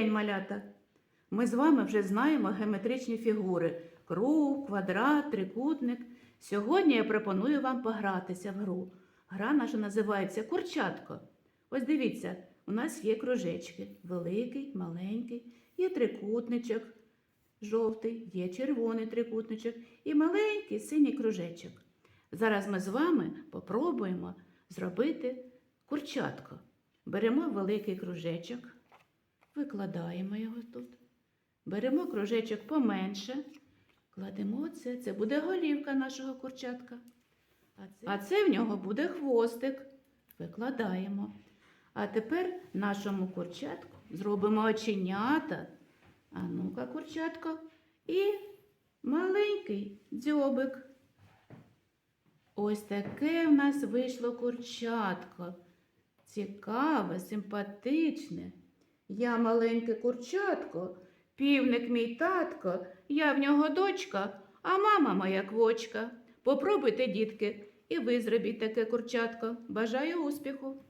день, малята! Ми з вами вже знаємо геометричні фігури круг, квадрат, трикутник. Сьогодні я пропоную вам погратися в гру. Гра наша називається Курчатко. Ось дивіться, у нас є кружечки великий, маленький, є трикутничок жовтий, є червоний трикутничок і маленький синій кружечок. Зараз ми з вами попробуємо зробити курчатко. Беремо великий кружечок, викладаємо його тут. Беремо кружечок поменше, кладемо це. Це буде голівка нашого курчатка. А це, а це в нього буде хвостик. Викладаємо. А тепер нашому курчатку зробимо оченята. А ну-ка, курчатко. І маленький дзьобик. Ось таке в нас вийшло курчатко. Цікаве, симпатичне. Я маленьке курчатко, півник мій татко, я в нього дочка, а мама моя квочка. Попробуйте, дітки, і ви зробіть таке курчатко. Бажаю успіху!